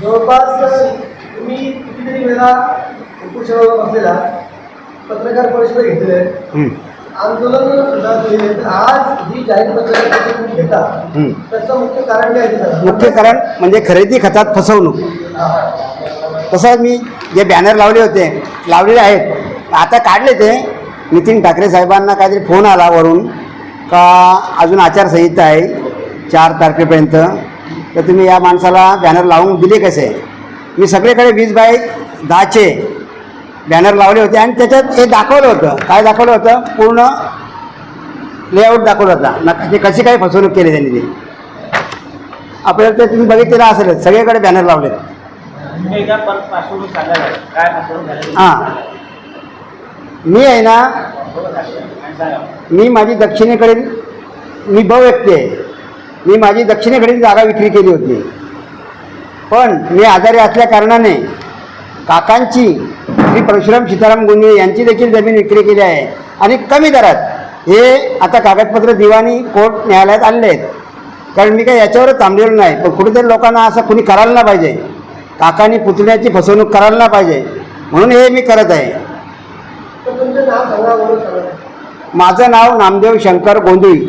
जवळपास तुम्ही कितीतरी वेळा बसलेला पत्रकार परिषद घेतलेले आंदोलन सुद्धा केलेले आहेत. आज ही जाहीर पत्रकार परिषद तुम्ही घेता. त्याचं मुख्य कारण काय आहे. मुख्य कारण म्हणजे खरेदी खतात फसवणूक तसं मी जे बॅनर लावले होते लावलेले आहेत आता काढले ते नितीन ठाकरे साहेबांना काहीतरी फोन आला वरून का अजून आचारसंहिता आहे चार तारखेपर्यंत तर तुम्ही या माणसाला बॅनर लावून दिले कसे? मी सगळीकडे वीस बाय दहाचे बॅनर लावले होते आणि त्याच्यात हे दाखवलं होतं. काय दाखवलं होतं? पूर्ण लेआउट दाखवला होता. नका ते कशी काय फसवणूक केली त्यांनी ते? आपल्याला ते तुम्ही बघितलेलं असेलच. सगळीकडे बॅनर लावले हां. मी आहे ना मी माझी दक्षिणेकडील मी बहु व्यक्ती आहे. मी माझी दक्षिणेकडील जागा विक्री केली होती. पण मी आजारी असल्या कारणाने काकांची श्री परशुराम सीताराम गुंजे यांची देखील जमीन विक्री केली आहे. आणि कमी दरात हे आता कागदपत्र दिवाणी कोर्ट न्यायालयात आणले आहेत. कारण मी काही याच्यावरच थांबलेलो नाही. पण कुठेतरी लोकांना असं कुणी करायला नाही पाहिजे. काकांनी पुतण्याची फसवणूक करायला नाही पाहिजे. म्हणून हे मी करत आहे. माझं नाव नामदेव शंकर गोंधळी.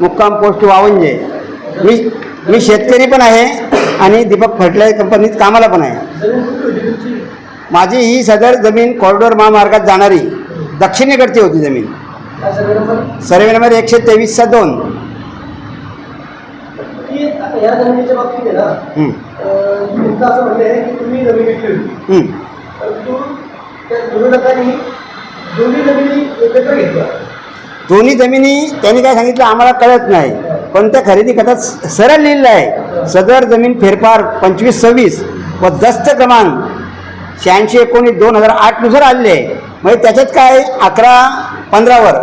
मुक्काम पोस्ट वावंजे. मी मी शेतकरी पण आहे आणि दीपक फर्टिलायझर कंपनीत कामाला पण आहे. माझी ही सदर जमीन कॉरिडॉर महामार्गात जाणारी दक्षिणेकडची होती जमीन. सर्वे नंबर एकशे तेवीसचा दोन. या जमिनीच्या बाबतीत आहे ना अं, तुमचं असं म्हणणं आहे की तुम्ही जमीन विकली होती. परंतु त्या विरोधकांनी दोन्ही जमिनी एकत्र घेतल्या. दोन्ही जमिनी त्यांनी काय सांगितलं आम्हाला कळत नाही. पण त्या खरेदी खात्यात स- सरळ लिहिलं आहे सदर जमीन फेरफार पंचवीस सव्वीस व दस्त क्रमांक शहाऐंशी एकोणीस दोन हजार आठनुसार आलेले आहे. म्हणजे त्याच्यात काय अकरा पंधरावर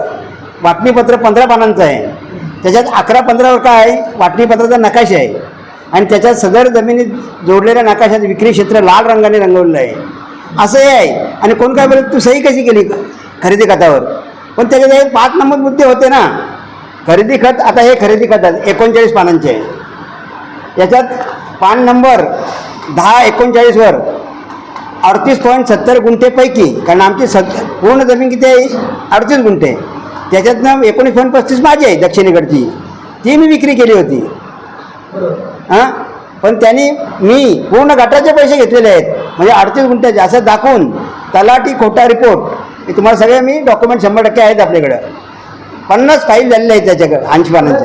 वाटणीपत्र पंधरा पानांचं आहे. त्याच्यात अकरा पंधरावर काय आहे वाटणीपत्राचा नकाशा आहे. आणि त्याच्यात सदर जमिनीत जोडलेल्या नकाशात विक्री क्षेत्र लाल रंगाने रंगवलेलं आहे. असं हे आहे. आणि कोण काय बोलत तू सही कशी केली खरेदी खात्यावर पण त्याच्यात हे पाच नंबर मुद्दे होते ना. खरेदी खत आता हे खरेदी खत आहे एकोणचाळीस पानांचे. याच्यात पान नंबर दहा एकोणचाळीसवर अडतीस पॉईंट सत्तर गुंठेपैकी कारण आमची सत पूर्ण जमीन किती आहे? अडतीस गुंठे. त्याच्यातनं एकोणीस पॉईंट पस्तीस माझी आहे दक्षिणेकडची. ती मी विक्री केली होती. हां? पण त्यांनी मी पूर्ण गटाचे पैसे घेतलेले आहेत. म्हणजे अडतीस गुंठ्याचे असं दाखवून तलाठी खोटा रिपोर्ट हे तुम्हाला सगळे मी डॉक्युमेंट शंभर टक्के आहेत आपल्याकडं. पन्नास फाईल झालेल्या आहेत त्याच्याकडं ऐंशी होता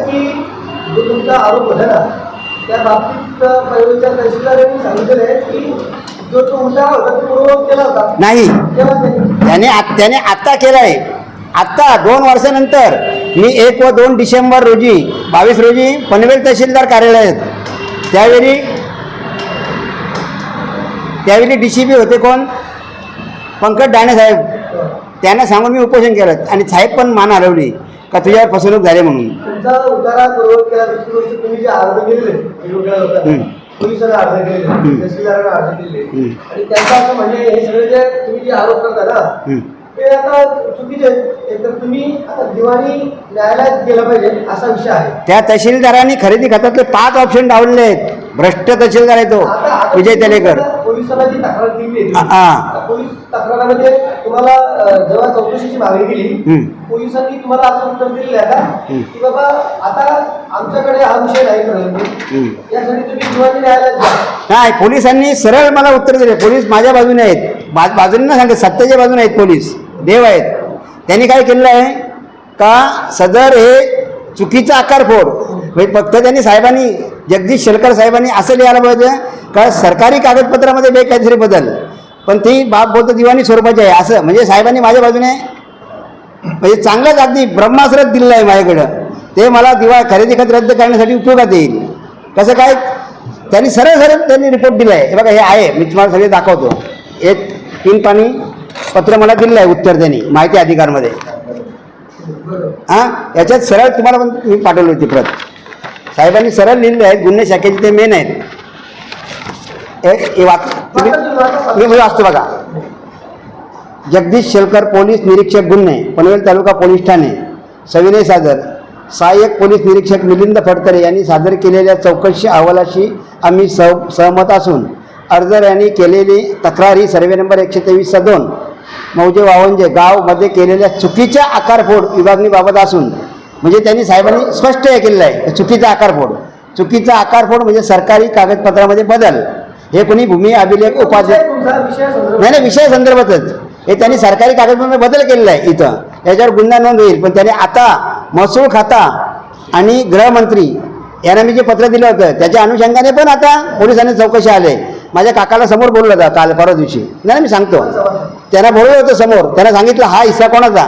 नाही. त्यांनी त्याने आत- त्याने आत्ता केलं आहे. आत्ता दोन वर्षानंतर मी एक व दोन डिसेंबर रोजी बावीस रोजी पनवेल तहसीलदार कार्यालयात. त्यावेळी त्यावेळी डी सी पी होते कोण? पंकज साहेब. त्यांना सांगून मी उपोषण केलं. आणि साहेब पण मान हलवली का तुझ्यावर फसवणूक झाली म्हणून. म्हणजे त्या तहसीलदारांनी खरेदी खात्यातले पाच ऑप्शन डावलेले आहेत. भ्रष्ट तहसीलदार आहे तो विजय तेलेकर. पोलिसांना जी तक्रार दिली हा, तुम्हाला जेव्हा चौकशीची मागणी केली. पोलिसांनी तुम्हाला असं उत्तर दिलेलं आहे का. की बाबा आता आमच्याकडे हा विषय नाही. यासाठी तुम्ही दिवाणी न्यायालयात जा. नाही पोलिसांनी सरळ मला उत्तर दिले. पोलीस माझ्या बाजूने आहेत. बाजूने नाही सांगत सत्तेच्या बाजूने आहेत पोलीस. देव आहेत. त्यांनी काय केलेलं आहे? का सदर हे चुकीचं आकारफोड म्हणजे फक्त त्यांनी साहेबांनी जगदीश शेलकर साहेबांनी असं लिहायला पाहिजे का सरकारी कागदपत्रामध्ये बेकायदेशीर बदल. पण ती बाब बोलतो दिवाणी स्वरूपाची आहे. असं. म्हणजे साहेबांनी माझ्या बाजूने म्हणजे चांगलंच अगदी ब्रह्मास्त्रच दिलेलं आहे माझ्याकडं. ते मला दिवा खरेदी खत रद्द करण्यासाठी उपयोगात येईल. कसं काय? त्यांनी सरळ सरळ त्यांनी रिपोर्ट दिला आहे हे बघा हे आहे. मी तुम्हाला सगळे दाखवतो. एक तीन पाणी पत्र मला दिलेलं आहे उत्तर त्यांनी माहिती अधिकारमध्ये. हां? याच्यात सरळ तुम्हाला पण मी पाठवली होती प्रत. साहेबांनी सरळ लिहिलेलं आहेत गुन्हे शाखेचे ते मेन आहेत. हे- हे वाच मी वाचतो बघा. जगदीश शेलकर पोलीस निरीक्षक गुन्हे पनवेल तालुका पोलीस ठाणे. सविनय सादर. सहाय्यक पोलीस निरीक्षक मिलिंद फडतरे यांनी सादर केलेल्या चौकशी अहवालाशी आम्ही सह सहमत असून अर्जर यांनी केलेली तक्रार ही सर्वे नंबर एकशे तेवीस दोन. मौजे वावंजे गावमध्ये केलेल्या चुकीच्या आकारफोड विभागणीबाबत असून म्हणजे त्यांनी साहेबांनी स्पष्ट हे केलेलं आहे चुकीचा आकारफोड. चुकीचा आकारफोड म्हणजे सरकारी कागदपत्रामध्ये बदल. हे कोणी भूमी अभिलेख संदर्भ नाही नाही विषय संदर्भातच. हे त्यांनी सरकारी कागदपत्रामध्ये बदल केलेला आहे इथं. याच्यावर गुन्हा नोंद होईल. पण त्याने आता महसूल खाता आणि गृहमंत्री यांना मी जे पत्र दिलं होतं त्याच्या अनुषंगाने पण आता पोलिसांनी चौकशी आले माझ्या काकाला समोर बोललं होतं काल परवा दिवशी. नाही मी सांगतो. त्यांना बोलवलं होतं समोर. त्यांना सांगितलं हा हिस्सा कोणाचा?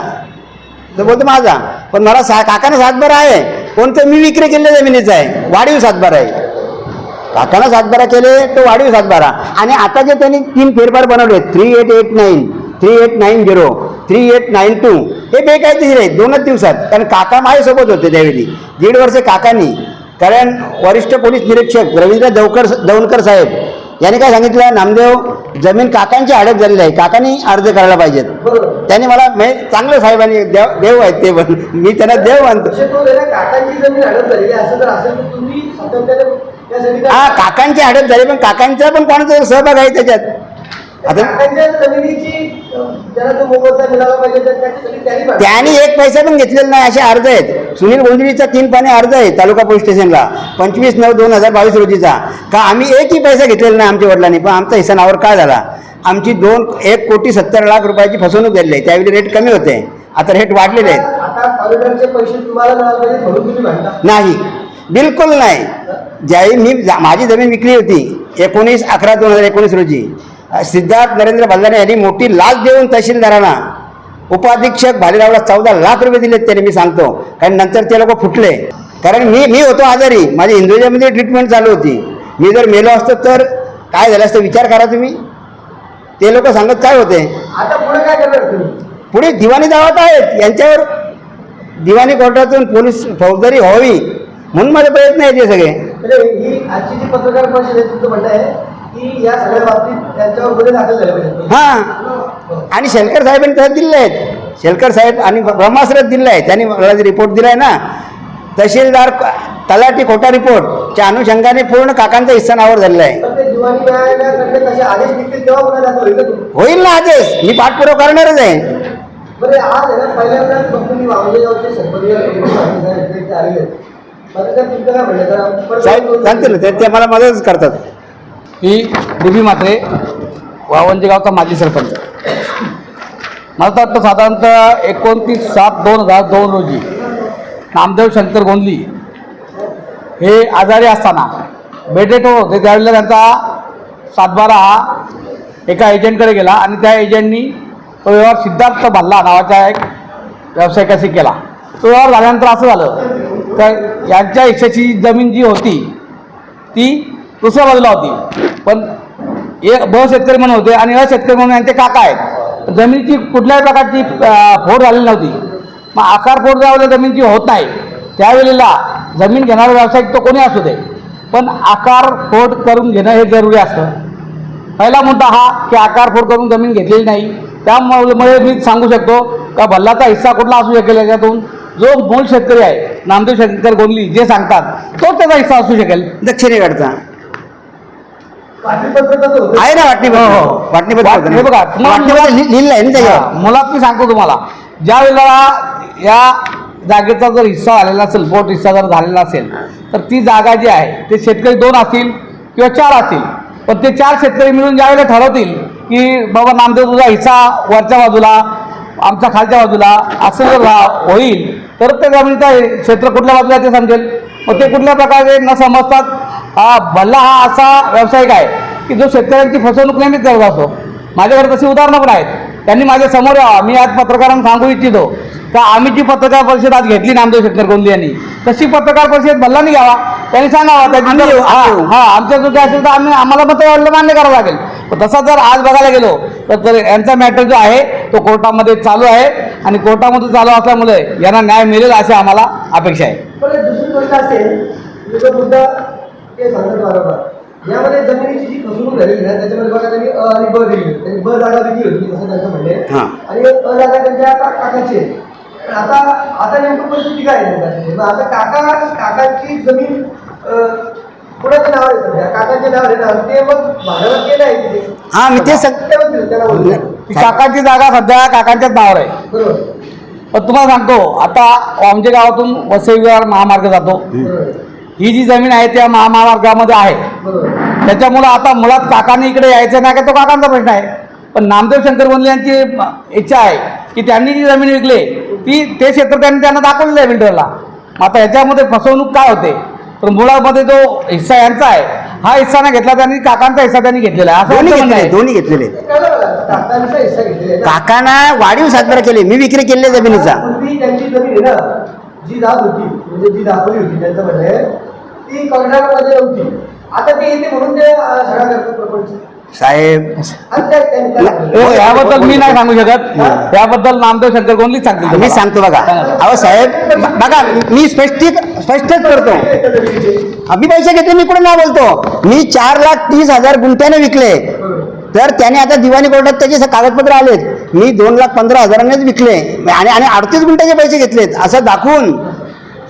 तर बोलतो माझा. पण मला सा काकानं सातबारा आहे. कोणतं मी विक्री केलेल्या जमिनीचा आहे. वाढीव सातबारा आहे. काकानं सातबारा केले तो वाढीव सातबारा. आणि आता जे त्यांनी तीन फेरफार बनवले three eight eight nine three eight nine zero three eight nine two हे बेकायदेशीर आहेत दोनच दिवसात. कारण काका माझ्यासोबत होते त्यावेळी. दीड वर्ष काकांनी. कारण वरिष्ठ पोलीस निरीक्षक रवींद्र दौकर दौनकर साहेब यांनी काय सांगितलं? नामदेव जमीन काकांची अडक झालेली आहे. काकांनी अर्ज करायला पाहिजेत. त्याने त्यांनी मला म्हणजे चांगलं साहेबांनी देव देव आहेत ते पण. मी त्यांना देव मानतो. हा काकांची अडक झाली पण काकांचा पण कोणाचा सहभाग आहे त्याच्यात. आता त्यांनी एक पैसा पण घेतलेला नाही असे अर्ज आहेत. सुनील गोंधळीचा तीन पाने अर्ज आहे तालुका पोलीस स्टेशनला. पंचवीस नऊ दोन हजार बावीस रोजीचा. का आम्ही एकही पैसा घेतलेला नाही आमच्या वडिलांनी पण आमचा हिस्सा नावावर काय झाला? आमची दोन एक कोटी सत्तर लाख रुपयाची फसवणूक झालेली आहे त्यावेळी रेट कमी होते. आता रेट वाढलेले आहेत. नाही. बिलकुल नाही. ज्यावेळी मी माझी जमीन विकली होती एकोणीस अकरा दोन हजार एकोणीस रोजी सिद्धार्थ नरेंद्र भल्लाने यांनी मोठी लाच देऊन तहसीलदारांना उपाधीक्षक भालेरावला चौदा लाख रुपये दिलेत त्याने मी सांगतो. कारण नंतर ते लोक फुटले. कारण मी मी होतो आजारी. माझी हिंदुजामध्ये ट्रीटमेंट चालू होती. मी जर मेलो असतो तर काय झालं असतं विचार करा तुम्ही. ते लोक सांगत काय होते? आता पुढे काय करणार तुम्ही? पुढे दिवाणी दावात आहेत. यांच्यावर दिवाणी कोर्टातून पोलीस फौजदारी व्हावी. म्हणून माझे प्रयत्न आहेत हे सगळे. म्हणजे ही आजची जी पत्रकार परिषद आहे तुमचं म्हणणं आहे की या सगळ्या बाबतीत त्यांच्यावर गुन्हे दाखल झाले पाहिजे हां. आणि शेलकर साहेबांनी त्यात दिले आहेत शेलकर साहेब आणि ब्रह्मास्त्रात दिलं आहे. त्यांनी रिपोर्ट दिला आहे ना तहसीलदार तलाठी खोटा रिपोर्टच्या अनुषंगाने पूर्ण काकांचा हिस्सा नावावर झालेला आहे. ते होईल ना आदेश. मी पाठपुरावा करणारच आहे. बरं आज पहिल्यांदाच फक्त मी वावलेगावचे सरपंच आलेले आहेत मला तर तुमचं काय म्हणलं जरा परत साहेब सांगते ना ते- ते मला मदतच करतात. ही डीबी म्हात्रे वावंजे गावचा माजी सरपंच. मला तर वाटतं साधारणतः एकोणतीस सात दोन हजार दोन रोजी नामदेव शंकर गोंदली हे आजारी असताना बेडेटो होते. त्यावेळेला त्यांचा सातबारा हा एका एजंटकडे गेला आणि त्या एजंटनी तो व्यवहार सिद्धार्थ भल्ला नावाच्या एक व्यावसायिकाशी केला. तो व्यवहार झाल्यानंतर असं झालं तर यांच्या हिश्श्याची जमीन जी होती ती दुसऱ्या बाजूला होती. पण एक ब शेतकरी म्हणून होते आणि अ शेतकरी म्हणून यांचे काका आहेत. जमिनीची कुठल्याही प्रकारची फोड झालेली नव्हती. मग आकार फोड ज्यावेळेला जमिनीची होत नाही त्यावेळेला जमीन घेणारा व्यावसायिक तो कोणी असू दे. पण आकार फोड करून घेणं हे जरुरी असतं. पहिला मुद्दा हा की आकार फोड करून जमीन घेतलेली नाही. त्यामुळे मी सांगू शकतो का भल्लाचा हिस्सा कुठला असू शकेल याच्यातून? जो मूळ शेतकरी आहे नामदेव शेतकरी गोंदली जे सांगतात तो त्याचा हिस्सा असू शकेल. दक्षिणेकडचा. आहे ना वाटणी हो, हो. वाटणी हे बघा, लिहिलं आहे ना त्याच्यावर? मुळात मी सांगतो तुम्हाला ज्या वेळेला या जागेचा जर हिस्सा झालेला असेल पोट हिस्सा जर झालेला असेल तर ती जागा जी आहे ते शेतकरी दोन असतील किंवा चार असतील. पण ते चार शेतकरी मिळून ज्या वेळेला ठरवतील की बाबा नामदेव तुझा हिस्सा वरच्या बाजूला आमच्या खालच्या बाजूला असं जर होईल तर ते जमिनीचं क्षेत्र कुठल्या बाजूला आहे ते समजेल. मग ते कुठल्या प्रकारे न समजतात? हा भल्ला हा असा व्यावसायिक आहे की जो शेतकऱ्यांची फसवणूक नेहमीच करत असतो. माझ्याकडे तशी उदाहरणं पण आहेत. त्यांनी माझ्यासमोर यावं मी आज पत्रकारांना सांगू इच्छितो. का आम्ही जी पत्रकार परिषद आज घेतली नामदेव शेतकर गोंदी यांनी तशी पत्रकार परिषद भल्लानी घ्यावा. त्यांनी सांगावा त्याची हा. हा आमच्या चुकी असेल तर आम्ही आम्हाला मत मान्य करावं लागेल. तसा जर आज बघायला गेलो तर तर यांचा मॅटर जो आहे तो कोर्टामध्ये चालू आहे. आणि कोर्टामध्ये चालू असल्यामुळे यांना न्याय मिळेल अशी आम्हाला अपेक्षा आहे. यामध्ये जमिनीची जी फसवणूक झालेली ना त्याच्यामध्ये बघा त्यांनी अ आणि ब दिली त्यांनी ब जागा विकली होती असं त्यांचं म्हणणे हां. आणि अ जागा त्यांच्या का- काकाची आहे. पण आता आता नेमकं परिस्थिती काय आहे? मग आता काका काकांची जमीन अं, कोणाच्या नावावर आहे सध्या? काकांच्या नावावर आहे ना ते मग भाड्यावर केलं आहे तिथे. हा, मी सांग- ते त्याला. ती काकांची जागा सध्या काकांच्याच नावावर आहे. बरोबर. पण तुम्हाला सांगतो आता आमच्या गावातून वसई विहार महामार्ग जातो. बरोबर. ही जी जमीन आहे त्या महामार्गामध्ये आहे. त्याच्यामुळं आता मुळात काकांनी इकडे यायचं नाही का? तो काकांचा प्रश्न आहे. पण नामदेव शंकर बोंदले यांची इच्छा आहे की त्यांनी जी जमीन विकली ती ते क्षेत्र त्यांनी त्यांना दाखवलेलं आहे बिल्डरला आता याच्यामध्ये फसवणूक काय होते? तर मुळामध्ये जो हिस्सा यांचा आहे हा हिस्सा नाही घेतला त्यांनी काकांचा हिस्सा त्यांनी घेतलेला आहे. दोन्ही घेतलेले. काकांना वाढीव सातबारा केले मी विक्री केली आहे जमिनीचा. पूर्वी त्यांची जमीन आहे ना जी जात होती म्हणजे जी दाखवली होती ती कर्नाटकमध्ये नव्हती आता ते येते म्हणून ते अं, सगळा करतात प्रपंच साहेब आणि त्या- त्या- त्या- हो, याबद्दल मी नाही सांगू शकत. याबद्दल नामदेव शंकर गोंदलीच सांगतील मी तुम्हाला. सांगतो बघा. अहो साहेब ब- बघा मी स्पष्टी स्पष्टच करतो. आम्ही पैसे घेतले मी कुठे ना बोलतो मी चार लाख तीस हजार गुंठ्याने विकले. तर त्याने आता दिवाणी कोर्टात त्याचे स- कागदपत्र आलेत. मी दोन लाख पंधरा हजारांनीच विकले. आणि आणि अडतीस गुंठ्याचे पैसे घेतलेत. असं दाखवून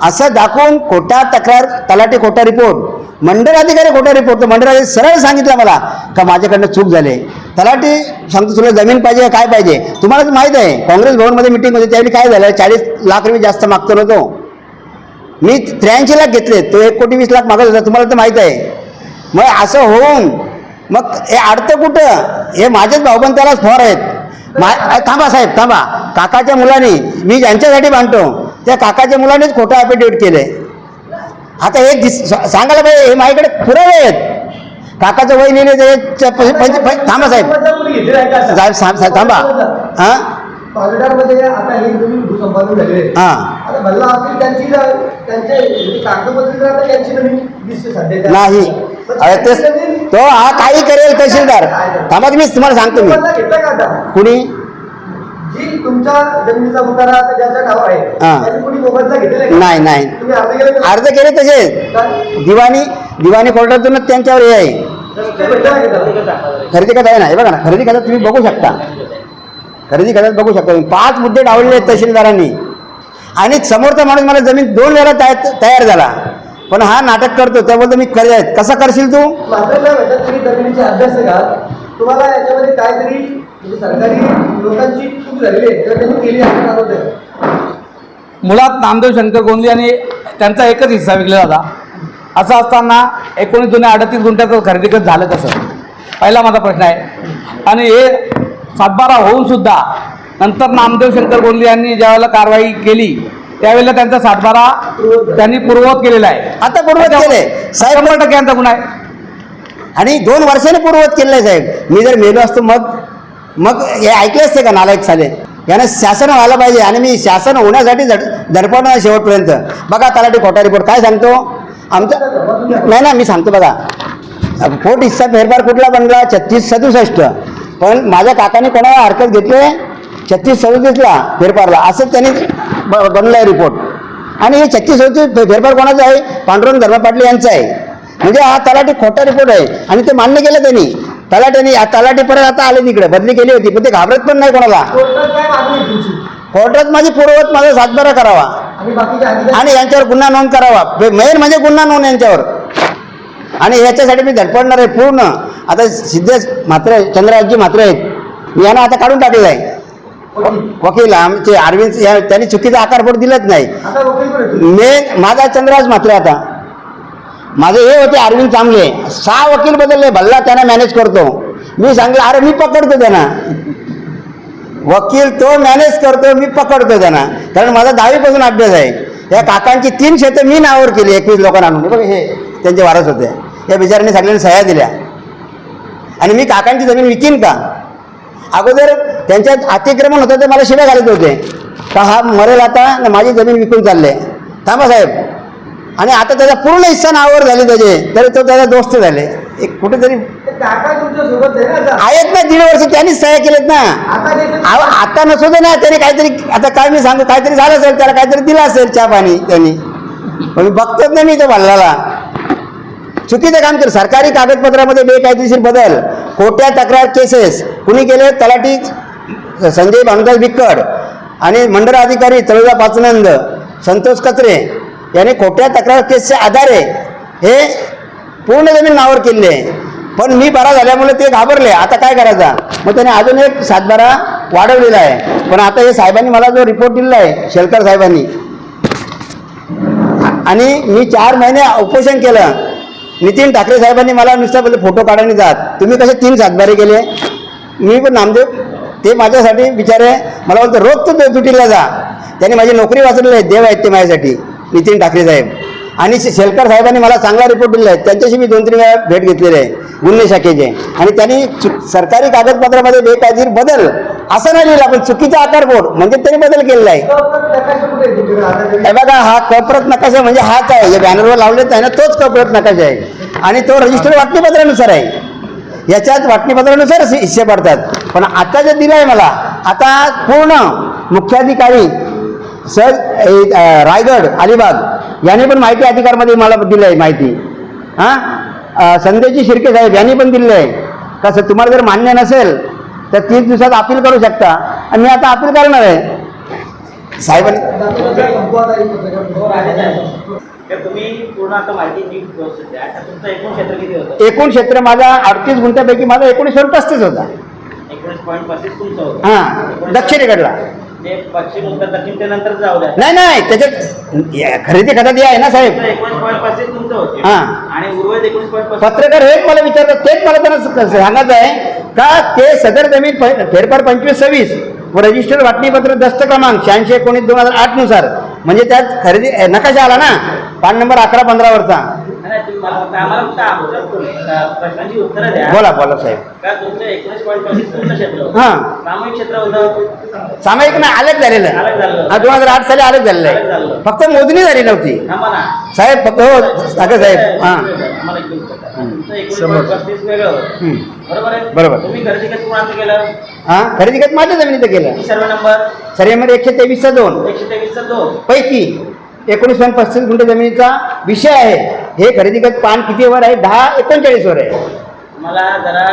असं दाखवून खोटा तक्रार तलाठी खोटा रिपोर्ट मंडळ अधिकारी खोटा रिपोर्ट तर मंडळ सरळ सांगितलं मला का माझ्याकडनं चूक झाली. तलाठी सांगतो तुला जमीन पाहिजे काय पाहिजे? तुम्हालाच माहीत आहे काँग्रेस भवनमध्ये मिटिंग होती त्यावेळी काय झालं? चाळीस लाख रुपये जास्त मागतो नव्हतो मी त्र्याऐंशी लाख घेतले तो एक कोटी वीस लाख मागत होता तुम्हाला तर माहीत आहे. मग असं होऊन मग हे अडतं कुठं? हे माझेच भाऊबंदालाच फॉर आहेत. मा थांबा साहेब थांबा. काकाच्या मुलांनी मी ज्यांच्यासाठी बांधतो त्या काकाच्या मुलानेच खोटं ॲफिडेविट केलं आता हे दिस सांगायला पाहिजे हे माझ्याकडे पुरावे आहेत. काकाचं वय लिहिले थांबा साहेब. आहे? साहेब सा- सा- थांबा. हां? ही आहे हां. म्हणजे नाही. अरे ते हा काही करेल तहसीलदार. थांबा तुम्ही तुम्हाला सांगतो मी. कुणी? जी तुमच्या जमिनीचा उतारा आता ज्याच्या नाव आहे हां. त्यांनी कुणी मोबदला घेतलेला आहे का? नाही नाही. तुम्ही अर्ज केलं का? अर्ज केले तसेच काय? दिवाणी दिवाणी कोर्टातूनच त्यांच्यावर हे आहे. ते भेटलं का त्याला? खरेदी खातं आहे ना हे बघा ना खरेदी खात्यात तुम्ही बघू शकता. खरेदी खात्यात बघू शकता. तुम्ही पाच मुद्दे डावलेले आहेत तहसीलदारांनी. आणि समोरचा माणूस मला जमीन दोन वेळा तया- तयार झाला. पण हा नाटक करतो. त्याबद्दल मी आहेत कसं करशील तू? मात्र काय म्हणतात तुम्ही जमिनीचे अभ्यास तुम्हाला याच्यामध्ये काहीतरी सरकारी लोकांची चूक झालेली आहे. किंवा त्यांनी केली आहे असं दाखवतंय. मुळात नामदेव शंकर गोंदली यांनी त्यांचा एकच हिस्सा विकला होता. असं असताना एकोणीस जुने अडतीस गुंठ्याचं खरेदी खत झालं कसं पहिला माझा प्रश्न आहे. आणि हे सातबारा होऊन सुद्धा नंतर नामदेव शंकर गोंदली यांनी ज्यावेळेला कारवाई केली त्यावेळेला त्यांचा सातबारा त्यांनी पूर्ववत केलेला आहे. आता पूर्वत केले साहेब शंभर टक्के यांचा गुन्हा आहे. आणि दोन वर्षाने पूर्वत केलेलं आहे साहेब. मी जर मेलो असतो मग मग हे ऐकले असते का नालायक साले? यानं शासन व्हायला पाहिजे आणि मी शासन होण्यासाठी झट धडपडणार शेवटपर्यंत. बघा तलाठी खोटा रिपोर्ट काय सांगतो? आमचा नाही ना मी सांगतो बघा. पोट हिस्सा फेरफार कुठला बनला छत्तीस सदुसष्ट. पण माझ्या काकाने कोणाला हरकत घेतले? छत्तीस सदतीसला फेरफारला. असं त्यांनी ब बनलं आहे रिपोर्ट आणि हे छत्तीस सदतीस फेरफार कोणाचा आहे? पांडुरंग धर्मपाटले पाटील यांचा आहे. म्हणजे हा तलाठी खोटा रिपोर्ट आहे. आणि ते मान्य केलं त्यांनी. तलाट्याने तलाठी परत आता आले तिकडे बदली केली होती पण ते घाबरत पण नाही कोणाला. कोर्टात माझी पूर्ववत माझा सातबारा करावा. आणि यांच्यावर गुन्हा नोंद करावा. मेन म्हणजे गुन्हा नोंद यांच्यावर. आणि याच्यासाठी मी धडपडणार आहे पूर्ण. आता सिद्धेश मात्र चंद्रराजजी मात्र आहेत. मी यांना आता काढून टाकलेलं आहे. वकील. आमचे अरविंद त्यांनी चुकीचा आकारपोट दिलंच नाही? मेन माझा चंद्रराज मात्र आता. माझे हे होते अरविंद चांगले सहा वकील बदलले भल्ला त्यांना मॅनेज करतो. मी सांगलं अरे मी पकडतो त्यांना. वकील तो मॅनेज करतो मी पकडतो त्यांना. कारण माझा दहावीपासून अभ्यास आहे. या काकांची तीन शेतं मी नावावर केली एकवीस लोकांना आणून. हे बघ हे त्यांचे वारस होते. या बिचाऱ्यांनी सगळ्यांनी सह्या दिल्या. आणि मी काकांची जमीन विकीन का? अगोदर त्यांच्यात अतिक्रमण होतं ते मला शिव्या घालत होते. का हा मरेल आता आणि माझी जमीन विकून चालले. थांबा साहेब. आणि आता त्याचा पूर्ण हिस्सा नावावर झाले त्याचे तरी तो त्याचा दोस्त झाले. एक कुठेतरी? आहेत ना दीड वर्ष त्यांनीच सह्या केलेत ना. आता नसू दे ना त्याने काहीतरी आता काय मी सांगू काहीतरी झालं असेल त्याला काहीतरी दिलं असेल चहा पाणी त्यांनी. पण मी बघतोच ना मी तो भल्लाला चुकीचं काम केलं. सरकारी कागदपत्रामध्ये बेकायदेशीर बदल खोट्या तक्रार केसेस. कुणी केले? तलाठी संजय भानुदास बिक्कड आणि मंडळ अधिकारी तळोजा पाचनंद संतोष कचरे याने खोट्या तक्रार केसच्या आधारे हे पूर्ण जमीन नावावर केले पण मी बरा झाल्यामुळे ते घाबरले. आता काय करायचा? मग त्याने अजून एक सातबारा वाढवलेला आहे. पण आता हे साहेबांनी मला जो रिपोर्ट दिलेला आहे शेलकर साहेबांनी. आणि मी चार महिने उपोषण केलं. नितीन ठाकरे साहेबांनी मला नुसतं बोलले फोटो काढायला जात. तुम्ही कसे तीन सातबारे केले? मी पण नामदेव ते माझ्यासाठी बिचारे मला बोलतो रोज तू ड्युटीला जा. त्याने माझी नोकरी वाचलेली आहे. देव आहेत ते माझ्यासाठी. नितीन ठाकरे साहेब. आणि शेलकर साहेबांनी मला चांगला रिपोर्ट दिला आहे. त्यांच्याशी मी दोन तीन वेळा भेट घेतलेली आहे गुन्हे शाखेचे. आणि त्यांनी सरकारी कागदपत्रामध्ये बेकायदेशीर बदल असं नाही लिहिलं पण चुकीचा आकार बोर्ड म्हणजे त्यांनी बदल केलेला आहे. बघा हा कप्रत नकाशा म्हणजे हाच आहे. जे बॅनरवर लावलेच आहे ना तोच कप्रत नकाशा आहे. आणि तो रजिस्टर वाटणीपत्रानुसार आहे. याच्यात वाटणीपत्रानुसार हिस्से पडतात. पण आता जे दिलं आहे मला आता पूर्ण मुख्याधिकारी सर रायगड अलिबाग यांनी पण माहिती अधिकारमध्ये मला दिलं आहे माहिती. हां? संदेशी शिर्के साहेब यांनी पण दिलेलं आहे कसं तुम्हाला जर मान्य नसेल तर तीस दिवसात अपील करू शकता. आणि मी आता अपील करणार आहे. साहेबांनी तुमचं एकूण क्षेत्र माझा अडतीस गुंठ्यापैकी माझा एकोणीसशे पस्तीस होता. एकोणीस पस्तीस होतं. हां दक्षिणेकडला. ते पश्चिम उत्तर दक्षिण ते नंतर जाऊ द्या. नाही नाही त्याच्यात या- खरेदी खतात हे आहे ना साहेब? एकोणीस पॉईंट पस्तीस तुमचं होते. हा. आणि उर्वरित एकोणीस पॉईंट पस्तीस पत्रकार हेच मला विचारतात तेच मला त्यांना स- सांगायचं आहे का ते सदर जमीन प- फेरफार पंचवीस सव्वीस व रजिस्टर वाटणीपत्र दस्त क्रमांक शहाऐंशी एकोणीस दोन हजार आठनुसार. म्हणजे त्यात खरेदी ए, नकाशा आला ना? पान नंबर अकरा पंधरावरचा. बोला बोला साहेब. हां. सामूहिक क्षेत्र होतं? सामायिक नाही आलेख झालेलं. हा दोन हजार आठ साली आलेख झालेलं आहे. फक्त मोजणी झाली नव्हती. ना. साहेब फक्त हो ठाकरे साहेब हां. बरोबर आहे? बरोबर. तुम्ही खरेदी कसं कोणाचं केलं? हां खरेदी खत माझ्या जमिनीचं केलं? सर्व नंबर? सर्वे नंबर एकशे तेवीसचा दोन. एकशे तेवीसचा दोन. पैकी एकोणीस पॉईंट पस्तीस गुंठे जमिनीचा विषय आहे. हे खरेदी खत पान किती वर आहे? दहा एकोणचाळीस वर आहे. मला जरा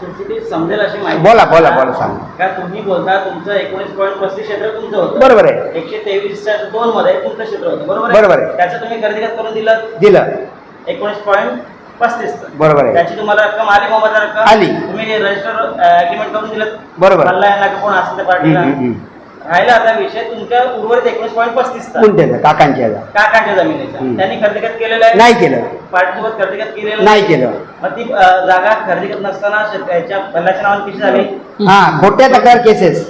सुटसुटीत समजेल अशी माहिती. बोला, बोला, बोला, सांग. का तुम्ही बोलता तुमचं एकोणीस पॉईंट पस्तीस क्षेत्र तुमचं होतं. बरोबर आहे. एकशे तेवीसच्या दोन मध्ये तुमचं क्षेत्र होतं. बरोबर बरोबर आहे. त्याचं तुम्ही खरेदी खत करून दिलं? दिलं. एकोणीस पॉईंट पस्तीस. बरोबर आहे. त्याची तुम्हाला रक्कम आली मोबाईल रक्कम? आली. तुम्ही रजिस्टर अग्रीमेंट करून दिलं? बरोबर. यांना का कोण असेल त्या हम्म, पार्टीला? हम्म, हम्म. राहिला आता विषय तुमच्या उर्वरित एकोणीस पॉईंट पस्तीस गुंठ्याचा काकांच्या याचा. काकांच्या जमिनीचा. हम्म. त्यांनी खरेदी खत केलेलं आहे? नाही केलं. पार्टीसोबत खरेदी खत केलेलं नाही केलं. मग ती अं, जागा खरेदी करत नसताना शेतकऱ्याच्या पल्ल्याच्या नावाने कशी झाली? हा खोट्या तक्रार केसेस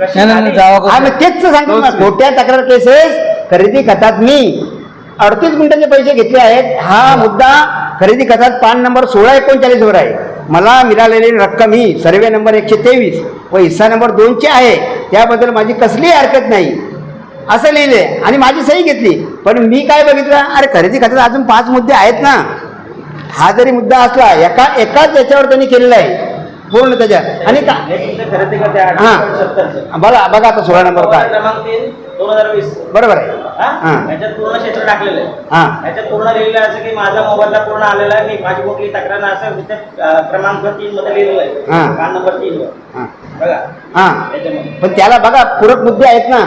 कशी नाही, नाही, झाली? जावा हा मग तेच तर सांगतो ना खोट्या तक्रार केसेस खरेदी खतात मी अडतीस गुंठ्याचे पैसे घेतले आहेत. हा मुद्दा खरेदी खतात पान नंबर सोळा एकोणचाळीस वर आहे. मला मिळालेली रक्कम ही सर्वे नंबर एकशे तेवीस व हिस्सा नंबर दोनचे आहे. त्याबद्दल माझी कसलीही हरकत नाही. असं लिहिले आणि माझी सही घेतली. पण मी काय बघितलं? अरे खरेदी खात्यात अजून पाच मुद्दे आहेत ना. हा जरी मुद्दा असला एका एकाच याच्यावर त्यांनी केलेला आहे. पूर्ण त्याच्यात आणि का हे तुमचं खरेदी खत आहे हा. 8.70 बघा बघा आता सोळा नंबर काय. क्रमांक तीन दोन हजार वीस. बरोबर आहे. हा? हा. याच्यात पूर्ण क्षेत्र टाकलेलं आहे. हां. याच्यात पूर्ण लिहिलेलं आहे असं की माझा मोबाईलला पूर्ण आलेला आहे. मी माझी कुठली तक्रार नाही असं त्याच्यात, क्रमांक तीन मध्ये लिहिलेलं हा. आहे पान नंबर तीन वर. हां. बघा. हां. त्याच्यामध्ये. पण त्याला बघा पूरक मुद्दे आहेत ना.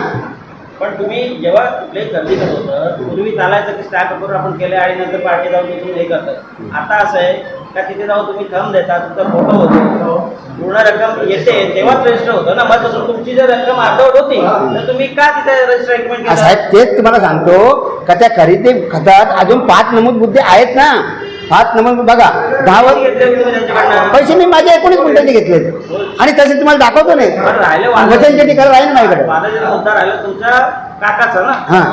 पण तुम्ही जेव्हा कुठलेही खरेदी करत होतं पूर्वी चालायचं की स्टॅम्प पेपर आपण केले आणि नंतर पार्टी जाऊन तिथून हे करतात. आता असं आहे का तिथे जाऊन तुम्ही थंब देता तुमचा फोटो होतो. पूर्ण रक्कम येते तेव्हाच रजिस्टर होतं ना. मग तसं तुमची जर रक्कम अर्धवट होती तर तुम्ही का तिथे रजिस्टर साहेब तेच तुम्हाला सांगतो का त्या खरेदी खतात अजून पाच नमूद मुद्दे आहेत ना. पाच नमूद बघा दहा पैसे मी माझे एकोणीस गुंठ्याचे घेतले आणि तसे तुम्हाला दाखवतो राहिलं नाही वाद. वचन जे ठिकाण ना माझ्याकडे? काकाचा ना? हां.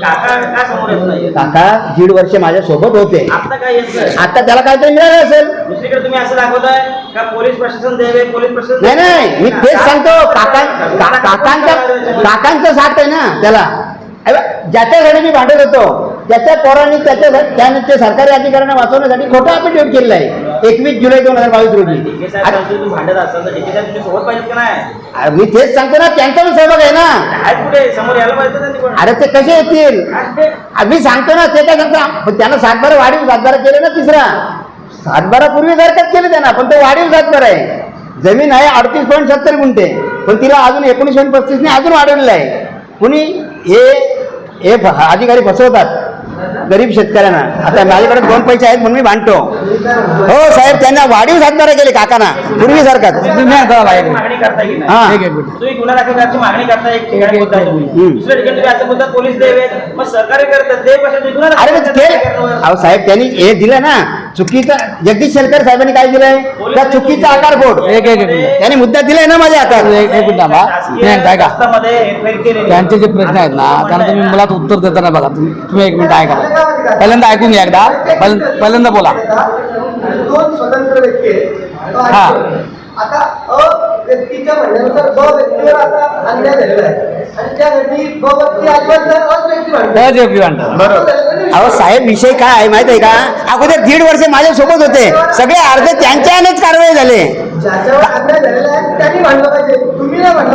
काका का समोर येत नाही. काका दीड वर्ष माझ्या सोबत होते. आता काय येत नाही? आता त्याला काहीतरी मिळालं असेल. दुसरीकडे तुम्ही असं दाखवताय का पोलीस प्रशासन पोलीस प्रशासन नाही नाही मी तेच सांगतो. काका का- काकांचा काकांचा साथ आहे ना त्याला. अरे, ज्याच्यासाठी मी भांडत होतो त्याच्या पोरांनी त्याच्या त्याने ते सरकारी अधिकाऱ्यांना वाचवण्यासाठी खोटा अफिडेव्हिट केलेला आहे. एकवीस जुलै दोन हजार बावीस रोजी. डीके साहेब आता- त्यांची तुम्ही भांडत असाल तर डीके साहेब तुम्ही सोबत पाहिजेत का नाही? अरे, मी तेच सांगतो ना त्यांचा पण सहभाग आहे ना. काय कुठे? समोर यायला पाहिजे त्यांनी पण अरे ते कसे येतील? ते? मी सांगतो ना ते काय सांगतो? पण त्यानं सातबारा वाढीव सातबारा केले ना तिसरा. सातबारा पूर्वी सारखंच केलं त्यानं पण तो वाढीव सातबारा आहे. जमीन आहे अडतीस पॉईंट सत्तर गुंठे पण तिला अजून एकोणीस पॉईंट पस्तीसने अजून वाढवलेलं आहे. कुणी? हे हे फ- अधिकारी फसवतात. गरीब शेतकऱ्यांना. आता माझ्याकडे दोन पैसे आहेत म्हणून मी भांडतो. हो साहेब त्यांना वाढीव सातबारा केले काकांना पूर्वीसारखाच. हा. अरे. अहो साहेब त्यांनी हे दिलं ना चुकीचं जगदीश शेलकर साहेबांनी काय दिलंय? त्या चुकीचा आकार बोर्ड. एक एक मिनिट. त्यांनी मुद्दा दिलाय ना माझ्या हातात. एक एक मिनिट थांबा. शासकीय नाही काय का संस्थांमध्ये हेरफेर केलेली त्यांचे जे प्रश्न आहेत ना त्यांना तुम्ही मला उत्तर देताना बघा. तुम्ही तुम्ही एक मिनिट ऐका. पहिल्यांदा ऐकून घ्या एकदा. पहिल्यांदा पहिल्यांदा बोला. दोन स्वतंत्र व्यक्ती हा. आता अ व्यक्तीच्या म्हणण्यानुसार ब व्यक्तीवर आता अन्याय झालेला आहे. आणि त्यासाठी ब व्यक्ती अजिबात अच व्यक्ती म्हणते अजय म्हणतात अहो साहेब विषय काय आहे माहीत आहे का? अगोदर दीड वर्ष माझ्या सोबत होते. सगळे अर्धे त्यांच्यानेच कारवाई झाले.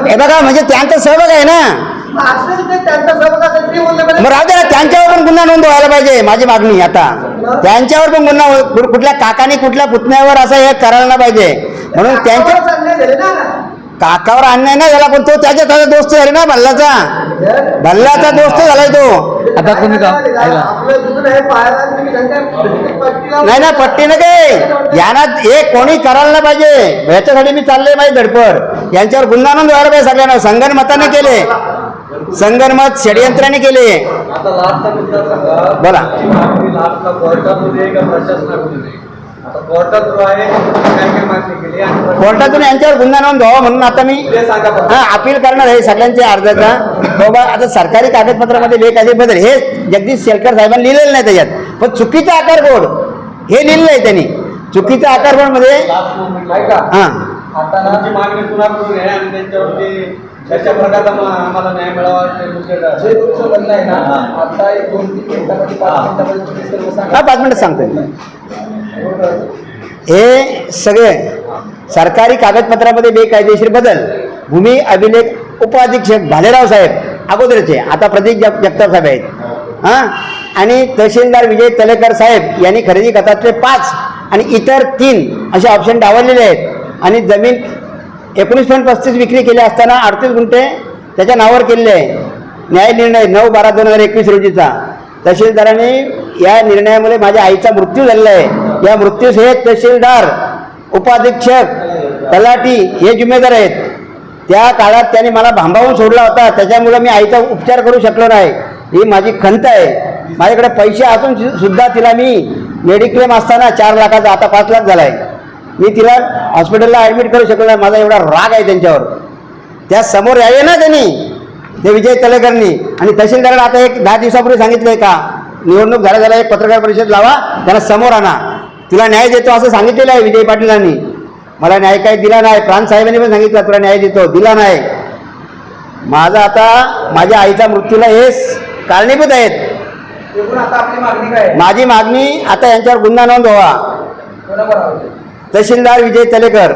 हे बघा म्हणजे त्यांचा सहभाग आहे ना. मग राहू दे ना त्यांच्यावर पण गुन्हा नोंद व्हायला पाहिजे माझी मागणी आता. त्यांच्यावर पण गुन्हा कुठल्या काकाने कुठल्या पुतण्यावर असं हे करायला नाही पाहिजे. म्हणून त्यांच्या काकावर अन्याय नाही झाला पण तो त्याच्या त्याचा दोस्त झाला ना भल्लाचा. भल्लाचा दोस्त झालाय तो. आता तुम्ही का- नाही ना पट्टी न काय? यांना हे कोणी करायला नाही पाहिजे. याच्यासाठी मी चाललोय माझी धडपड. यांच्यावर गुन्हा नोंद व्हायला पाहिजे सगळ्यांना. संगणमताने केले. संगणमत षडयंत्राने केले. बोला. कोर्टातून यांच्यावर गुन्हा नोंद व्हावा म्हणून आता मी. हा अपील करणार आहे सगळ्यांच्या अर्जाचा बाबा आता सरकारी कागदपत्रामध्ये लेख असे बदल. हे जगदीश शेलकर साहेबांनी लिहिलेलं नाही त्याच्यात. पण चुकीचा आकार बोर्ड हे लिहिलेलं आहे त्यांनी. चुकीचा आकार बोर्डमध्ये लास्ट मोमेंट ऐका हा. आता तुमची मागणी कुणाकडून आहे? आणि त्यांच्यावरती प्रकारचा मा- आम्हाला न्याय मिळावा ते जे तुमचं म्हणणं आहे ना आता एक दोन तीन मिनिटामध्ये पाच मिनिटामध्ये तुम्ही सर्व हा पाच मिनिटं सांगतोय. हे सगळे सरकारी कागदपत्रामध्ये बेकायदेशीर बदल. भूमी अभिलेख उपअधीक्षक भालेराव साहेब अगोदरचे आता प्रदीप जग जगताप साहेब आहेत. हां? आणि तहसीलदार विजय तलेकर साहेब यांनी खरेदी खतातले पाच आणि इतर तीन असे ऑप्शन डावललेले आहेत. आणि जमीन एकोणीस पॉईंट पस्तीस विक्री केली असताना अडतीस गुंठे त्याच्या नावावर केलेले आहे. न्याय निर्णय नऊ बारा दोन हजार एकवीस रोजीचा. तहसीलदारांनी या निर्णयामुळे माझ्या आईचा मृत्यू झालेला आहे. या मृत्यूस हे तहसीलदार उपाधीक्षक तलाठी हे जिम्मेदार आहेत. त्या काळात त्यांनी मला भांबावून सोडला होता. त्याच्यामुळे मी आईचा उपचार करू शकलो नाही. ही माझी खंत आहे. माझ्याकडे पैसे असून सु- सुद्धा तिला मी मेडिक्लेम असताना चार लाखाचा आता पाच लाख झाला आहे मी तिला हॉस्पिटलला ॲडमिट करू शकलो नाही. माझा एवढा राग आहे त्यांच्यावर. त्या समोर यावे ना त्यांनी ते विजय तलेकरनी. आणि तहसीलदारांना आता एक दहा दिवसापूर्वी सांगितलंय का निवडणूक झाल्या झाल्या एक पत्रकार परिषद लावा त्यांना समोर आणा. तुला न्याय देतो असं सांगितलेलं आहे विजय पाटीलांनी. मला न्याय काही दिला नाही. प्रांत साहेबांनी पण सांगितलं तुला न्याय देतो. दिला नाही. माझा आता माझ्या आईच्या मृत्यूला हे कारणीभूत आहेत. आहे? माझी मागणी आता यांच्यावर गुन्हा नोंद व्हावा आहे? तहसीलदार विजय तलेकर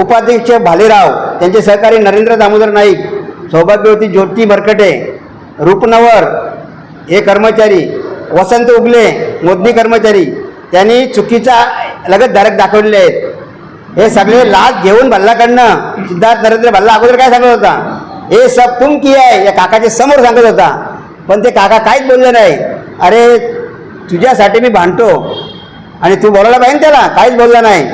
उपाध्यक्ष भालेराव त्यांचे सहकारी नरेंद्र दामोदर नाईक सौभाग्यवती ज्योती बरकटे रूपनवर हे कर्मचारी वसंत उगले मोदनी कर्मचारी त्यांनी चुकीचा लगतधारक दाखवलेले आहेत. हे सगळे लाच घेऊन भल्लाकडनं सिद्धार्थ नरेंद्र भल्ला अगोदर काय सांगत होता? हे सब तुम की आहे या काकाच्या समोर सांगत होता. पण ते काका काहीच बोलले नाही. अरे तुझ्यासाठी मी भांडतो. आणि तू बोलायला पाहिजे त्याला. काहीच बोलला नाही.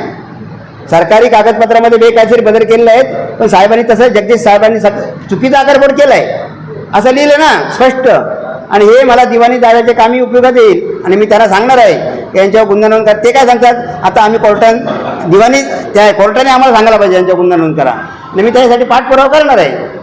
सरकारी कागदपत्रामध्ये बेकायदेशीर बदल केलेले आहेत पण साहेबांनी तसं जगदीश साहेबांनी चुकीचा आकारबोड केला आहे असं लिहिलं ना स्पष्ट. आणि हे मला दिवाणी जाण्याचे कामी उपयोगात येईल. आणि मी त्यांना सांगणार आहे की यांच्यावर गुन्हा नोंद करा. ते काय सांगतात? आता आम्ही कोर्टात दिवाणी त्या कोर्टाने आम्हाला सांगायला पाहिजे यांच्यावर गुन्हा नोंद करा. आणि मी त्याच्यासाठी पाठपुरावा करणार आहे.